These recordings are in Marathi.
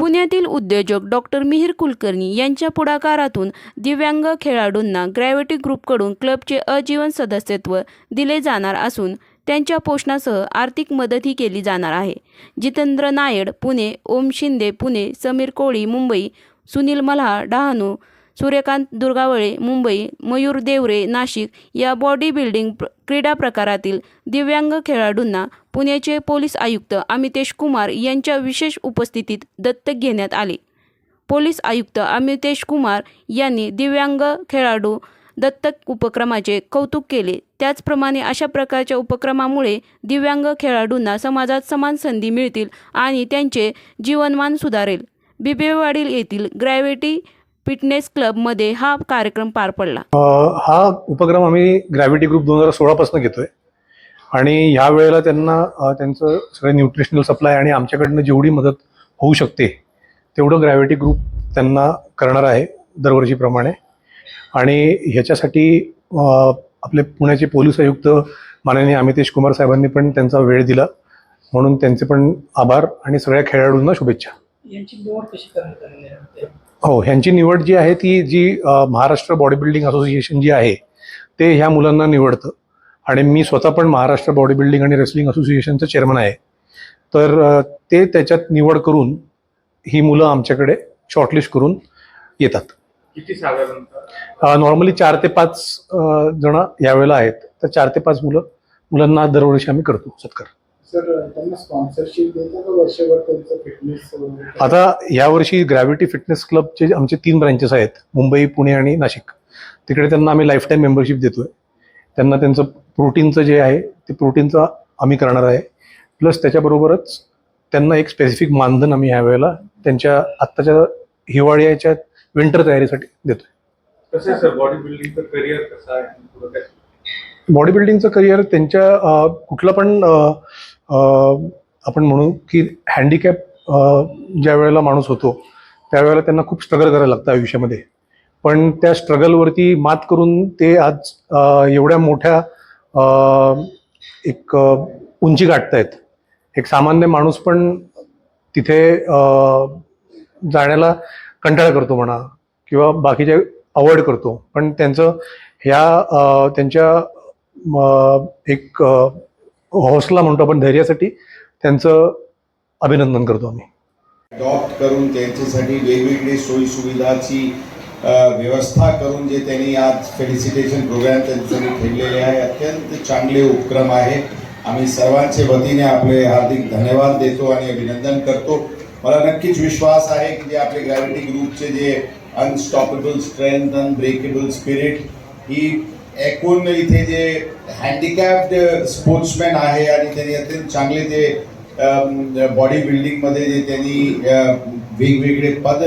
पुण्यातील उद्योजक डॉक्टर मिहीर कुलकर्णी यांच्या पुढाकारातून दिव्यांग खेळाडूंना ग्रॅव्हिटी ग्रुपकडून क्लबचे अजीवन सदस्यत्व दिले जाणार असून त्यांच्या पोषणासह आर्थिक मदतही केली जाणार आहे. जितेंद्र नायड पुणे ओम शिंदे पुणे समीर कोळी मुंबई सुनील मल्हा डहाणू सूर्यकांत दुर्गावळे मुंबई मयूर देवरे नाशिक या बॉडी बिल्डिंग प्र क्रीडा प्रकारातील दिव्यांग खेळाडूंना पुण्याचे पोलीस आयुक्त अमितेश कुमार यांच्या विशेष उपस्थितीत दत्तक घेण्यात आले. पोलीस आयुक्त अमितेश कुमार यांनी दिव्यांग खेळाडू दत्तक उपक्रमाचे कौतुक केले. त्याचप्रमाणे अशा प्रकारच्या उपक्रमामुळे दिव्यांग खेळाडूंना समाजात समान संधी मिळतील आणि त्यांचे जीवनमान सुधारेल. बिबेवाडील येथील ग्रॅव्हिटी फिटनेस क्लबमध्ये हा कार्यक्रम पार पडला. हा उपक्रम आम्ही ग्रॅव्हिटी ग्रुप दोन हजार सोळापासून घेतोय. आणि ह्या वेळेला त्यांना त्यांचं सगळं न्यूट्रिशनल सप्लाय आणि आमच्याकडनं जेवढी मदत होऊ शकते तेवढं ग्रॅव्हिटी ग्रुप त्यांना करणार आहे दरवर्षीप्रमाणे. आणि ह्याच्यासाठी आपले पुण्याचे पोलीस आयुक्त माननीय अमितेश कुमार साहेबांनी पण त्यांचा वेळ दिला. म्हणून त्यांचे पण आभार आणि सगळ्या खेळाडूंना शुभेच्छा. यांची निवड कशी करण्यात आहे? हो ह्यांची निवड जी आहे ती जी महाराष्ट्र बॉडी बिल्डिंग असोसिएशन जी आहे ते ह्या मुलांना निवडतं. आणि मी स्वतः पण महाराष्ट्र बॉडी बिल्डिंग आणि रेसलिंग असोसिएशनचं चेअरमन आहे. तर ते त्याच्यात निवड करून ही मुलं आमच्याकडे शॉर्टलिस्ट करून येतात. किती साधारणतः? नॉर्मली चार ते पाच जण यावेळेला आहेत. तर चार ते पाच मुलं मुलांना दरवर्षी आम्ही करतो सत्कार. सर त्यांना स्पॉन्सरशिप देता का वर्षभर त्यांचं फिटनेस आता यावर्षी ग्रॅव्हिटी फिटनेस क्लबचे आमचे तीन ब्रँचेस आहेत मुंबई पुणे आणि नाशिक. तिकडे त्यांना आम्ही लाईफ टाईम मेंबरशिप देतोय. त्यांना त्यांचं प्रोटीनचं जे आहे ते प्रोटीनचं आम्ही करणार आहे. प्लस त्याच्याबरोबरच त्यांना एक स्पेसिफिक मानधन आम्ही ह्या वेळेला त्यांच्या आत्ताच्या हिवाळ्याच्या विंटर तयारीसाठी देतोय. कसं आहे सर बॉडी बिल्डिंगचं करिअर कसं आहे? बॉडी बिल्डिंगचं करिअर त्यांच्या कुठलं पण आपण म्हणू की हँडिकॅप ज्या वेळेला माणूस होतो त्यावेळेला त्यांना खूप स्ट्रगल करायला लागतं आयुष्यामध्ये. पण त्या स्ट्रगलवरती मात करून ते आज एवढ्या मोठ्या एक उंची उंची गाठतायत. एक सामान्य माणूस पण तिथे जाण्याला कंटाळा करतो म्हणा किंवा बाकीचे अवॉइड करतो. पण त्यांचं ह्या त्यांच्या एक हौसला म्हणतो आपण धैर्यासाठी त्यांचं अभिनंदन करतो आम्ही. अडॉप्ट करून त्यांच्यासाठी वेगवेगळी सोयीसुविधाची व्यवस्था करून जे त्यांनी आज फेलिसिटेशन प्रोग्राम त्यांच्यासाठी ठेवलेले आहे अत्यंत चांगले उपक्रम आहे. आम्ही सर्वांच्या वतीने आपले हार्दिक धन्यवाद देतो आणि अभिनंदन करतो. मला नक्कीच विश्वास आहे की जे आपले ग्रॅव्हिटी ग्रुपचे जे अनस्टॉपेबल स्ट्रेंथ अनब्रेकेबल स्पिरिट ही एकूण इथे जे हँडिकॅप्ड स्पोर्ट्समॅन आहे आणि त्यांनी अत्यंत चांगले जे बॉडी बिल्डिंगमध्ये जे त्यांनी वेगवेगळे पद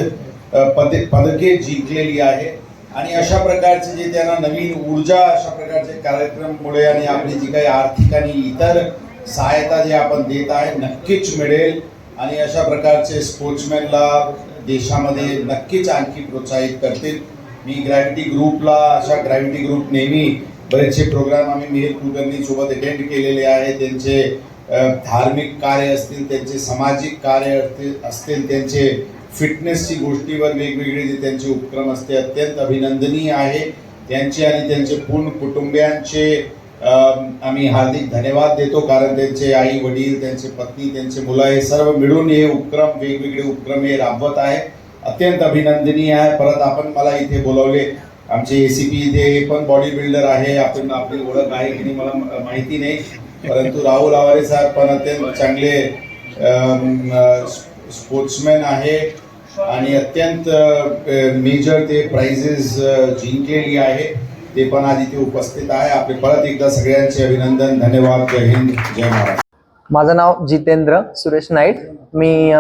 पद पदके जिंकलेली आहे. आणि अशा प्रकारचे जे त्यांना नवीन ऊर्जा अशा प्रकारचे कार्यक्रममुळे आणि आपली जी काही आर्थिक आणि इतर सहायता जे आपण देत आहे नक्कीच मिळेल. आणि अशा प्रकारचे स्पोर्ट्समॅनला देशामध्ये नक्कीच आणखी प्रोत्साहित करतील. मी ग्रॅव्हिटी ग्रुपला अशा ग्रॅव्हिटी ग्रुप नेहमी बरेचसे प्रोग्राम आम्ही मिहिर कुलकर्णीसोबत अटेंड केलेले आहे त्यांचे धार्मिक कार्य असतील त्यांचे सामाजिक कार्य असतील असतील त्यांचे फिटनेसची गोष्टीवर वेगवेगळे जे त्यांचे उपक्रम असते अत्यंत अभिनंदनीय आहे. त्यांचे आणि त्यांचे पूर्ण कुटुंबियांचे आम्ही हार्दिक धन्यवाद देतो कारण त्यांचे आई वडील त्यांचे पत्नी त्यांचे मुलं हे सर्व मिळून हे उपक्रम वेगवेगळे उपक्रम हे राबवत आहे अत्यंत अभिनंदनीय आहे. परत आपण मला इथे बोलवले. आमचे ए सी पी इथे हे पण बॉडी बिल्डर आहे. आपण आपली ओळख आहे की नाही मला माहिती नाही. परंतु राहुल आवारे साहेब पण अत्यंत चांगले स्पोर्ट्समॅन आहे. आणि अत्यंत मेजर ते प्राइजेस जिंकलेली आहे. ते पण आज इथे उपस्थित आहे. आपले परत एकदा सगळ्यांचे अभिनंदन. धन्यवाद. जय हिंद. जय महाराष्ट्र. माझं नाव जितेंद्र सुरेश नाईक. मी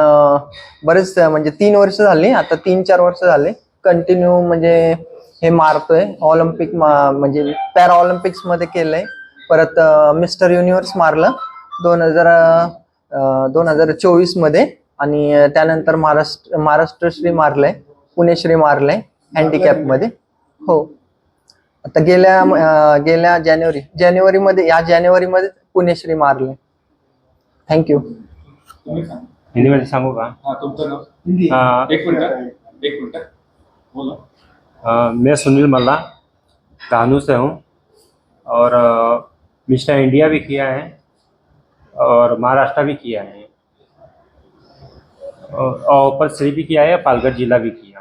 बरेच म्हणजे तीन वर्ष झाली आता तीन चार वर्ष झाले. कंटिन्यू म्हणजे हे मारतोय. ऑलिम्पिक म्हणजे पॅरा ऑलिम्पिक्समध्ये केलंय. परत मिस्टर युनिव्हर्स मारलं दोन हजार दोन हजार चोवीसमध्ये आणि त्यानंतर महाराष्ट्र महाराष्ट्रश्री मारलंय पुणेश्री मारलंय हँडिकॅपमध्ये हो. आता गेल्या गेल्या जानेवारी जानेवारीमध्ये या जानेवारीमध्ये पुणेश्री मारलंय. थँक्यू तुम्ही सांगा हिंदीमध्ये सांगू का? हा तुमचं नाव? हिंदी. हाँ, एक मिनिट एक मिनिट. बोला. अ, मैं सुनील मल्ला कानू से हूँ और मिस्टर इंडिया भी किया है और महाराष्ट्र भी किया है। और और ऊपर श्री भी किया है पालघर जिला भी किया।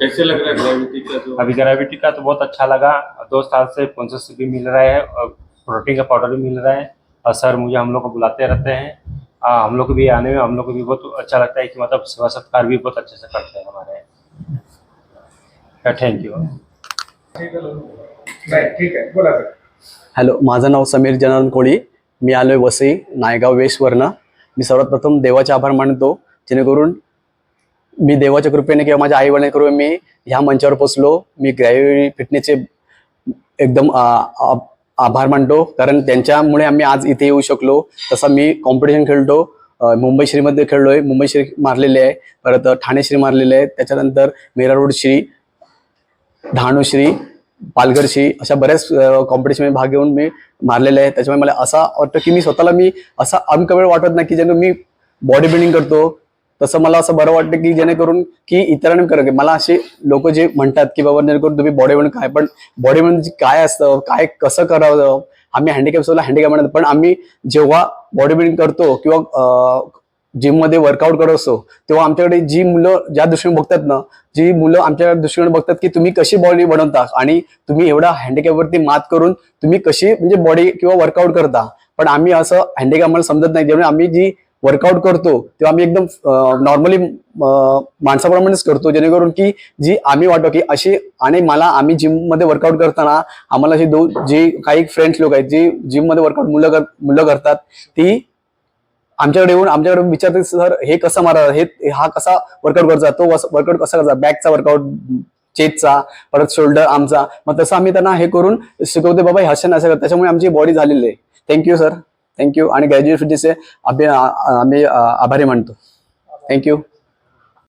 कैसे लग रहा है ग्रेविटी का जो अभी ग्रेविटी का तो बहुत अच्छा लगा। दो साल से स्पॉन्सरशिप भी मिल रहा है और प्रोटीन का पाउडर भी मिल रहा है। और सर मुझे हम लोग को बुलाते रहते हैं। आ, हम लोग को भी आने में हम लोग को भी बहुत अच्छा लगता है कि मतलब सेवा सत्कार भी बहुत अच्छे से करते हैं हमारे। थैंक यू नाही ठीक आहे बोला सर। हॅलो माझं नाव समीर जनार्दन कोळी. मी आलो आहे वसई नायगाव वेस्टवरनं मी सर्वात प्रथम देवाचे आभार मानतो जेणेकरून मी देवाच्या कृपेने किंवा माझ्या आई वडिलांच्या कृपेने मी ह्या मंचावर पोचलो. मी ग्रॅव्हिटी फिटनेसचे एकदम आभार मानतो. कारण त्यांच्यामुळे आम्ही आज इथे येऊ शकलो. तसा मी कॉम्पिटिशन खेळतो. मुंबई श्रीमध्ये खेळलो आहे मुंबई श्री मारलेले आहे. परत ठाणे श्री मारलेले आहे. त्याच्यानंतर मेरा रोड श्री डहाणूश्री पालघरशी अशा बऱ्याच कॉम्पिटिशनमध्ये भाग घेऊन मी मारलेले आहे. त्याच्यामुळे मला असा वाटतं की मी स्वतःला मी असा अनकवेळ वाटत नाही की ज्यांना मी बॉडी बिल्डिंग करतो तसं मला असं बरं वाटतं की जेणेकरून की इतरांनी करा मला असे लोक जे म्हणतात की बाबा जेणेकरून तुम्ही बॉडी म्हणून काय? पण बॉडी म्हणून काय असतं काय कसं करावं? आम्ही हँडिकॅप सोडला हँडिकॅप म्हणतात पण आम्ही जेव्हा बॉडी बिल्डिंग करतो किंवा जिममध्ये वर्कआउट करत असतो तेव्हा आमच्याकडे जी मुलं ज्या दृष्टीने बघतात ना जी मुलं आमच्या दृष्टीने बघतात की तुम्ही कशी बॉडी बनवता आणि तुम्ही एवढा हँडिकॅपवरती मात करून तुम्ही कशी म्हणजे बॉडी किंवा वर्कआउट करता. पण आम्ही असं हँडिकॅप आम्हाला समजत नाही. जेव्हा आम्ही जी वर्कआउट करतो तेव्हा आम्ही एकदम नॉर्मली माणसाप्रमाणेच करतो जेणेकरून की जी आम्ही वाटतो की अशी आणि मला आम्ही जिममध्ये वर्कआउट करताना आम्हाला अशी दोन जे काही फ्रेंड्स लोक आहेत जे जिममध्ये वर्कआउट मुलं कर मुलं करतात ती आमच्याकडे येऊन आमच्याकडे विचारते सर हे कसं मारा हे हा कसा वर्कआउट करता तो वर्कआउट कसा करता बॅकचा वर्कआउट चेस्टचा परत शोल्डर आमचा मग तसं आम्ही त्यांना हे करून शिकवते बाबा हे हसन असं त्याच्यामुळे आमची बॉडी झालेली आहे. Thank you sir thank you आणि ग्रॅज्युएट फिटनेसचे आम्ही आम्ही आभारी मानतो. थँक्यू